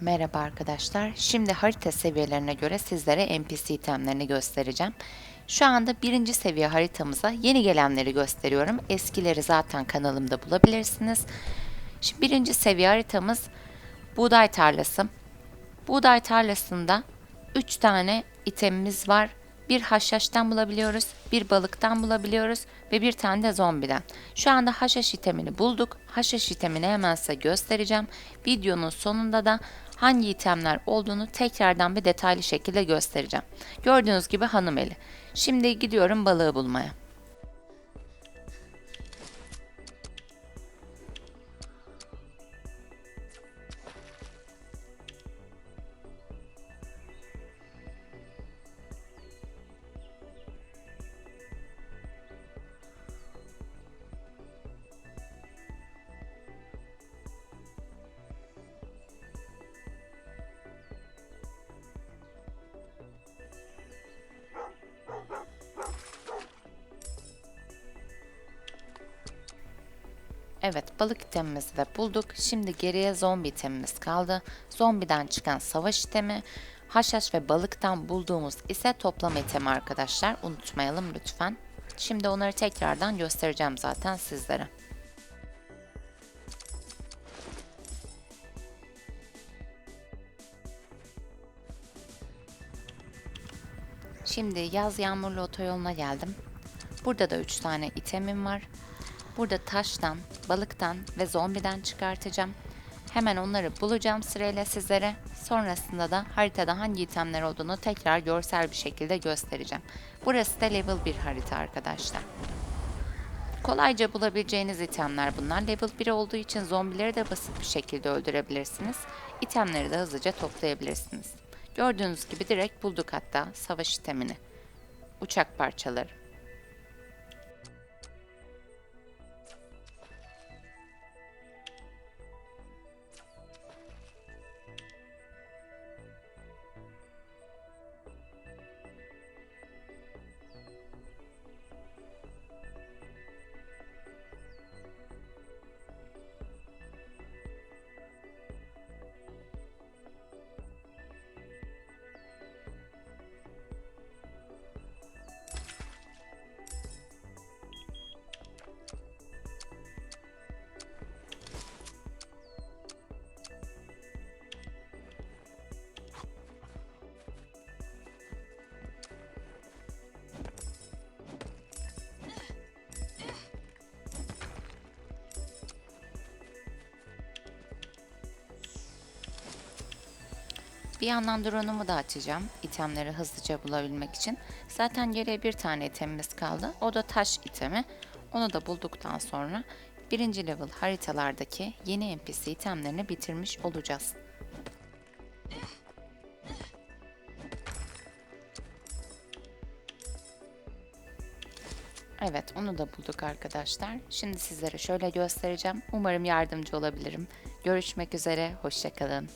Merhaba arkadaşlar. Şimdi harita seviyelerine göre sizlere NPC itemlerini göstereceğim. Şu anda birinci seviye haritamıza yeni gelenleri gösteriyorum. Eskileri zaten kanalımda bulabilirsiniz. Şimdi birinci seviye haritamız buğday tarlası. Buğday tarlasında 3 tane itemimiz var. Bir haşhaştan bulabiliyoruz, bir balıktan bulabiliyoruz ve bir tane de zombiden. Şu anda haşhaş itemini bulduk. Haşhaş itemini hemen size göstereceğim. Videonun sonunda da hangi itemler olduğunu tekrardan bir detaylı şekilde göstereceğim. Gördüğünüz gibi hanım eli. Şimdi gidiyorum balığı bulmaya. Evet balık itemimizi de bulduk. Şimdi geriye zombi itemimiz kaldı. Zombiden çıkan savaş itemi, haşhaş ve balıktan bulduğumuz ise toplam itemi arkadaşlar. Unutmayalım lütfen. Şimdi onları tekrardan göstereceğim zaten sizlere. Şimdi yaz yağmurlu otoyoluna geldim. Burada da 3 tane itemim var. Burada taştan, balıktan ve zombiden çıkartacağım. Hemen onları bulacağım sırayla sizlere. Sonrasında da haritada hangi itemler olduğunu tekrar görsel bir şekilde göstereceğim. Burası da level 1 harita arkadaşlar. Kolayca bulabileceğiniz itemler bunlar. Level 1 olduğu için zombileri de basit bir şekilde öldürebilirsiniz. İtemleri de hızlıca toplayabilirsiniz. Gördüğünüz gibi direkt bulduk hatta savaş itemini. Uçak parçaları. Bir yandan drone'umu da açacağım. itemleri hızlıca bulabilmek için. Zaten geriye bir tane itemimiz kaldı. O da taş itemi. Onu da bulduktan sonra birinci level haritalardaki yeni NPC itemlerini bitirmiş olacağız. Evet onu da bulduk arkadaşlar. Şimdi sizlere şöyle göstereceğim. Umarım yardımcı olabilirim. Görüşmek üzere. Hoşçakalın.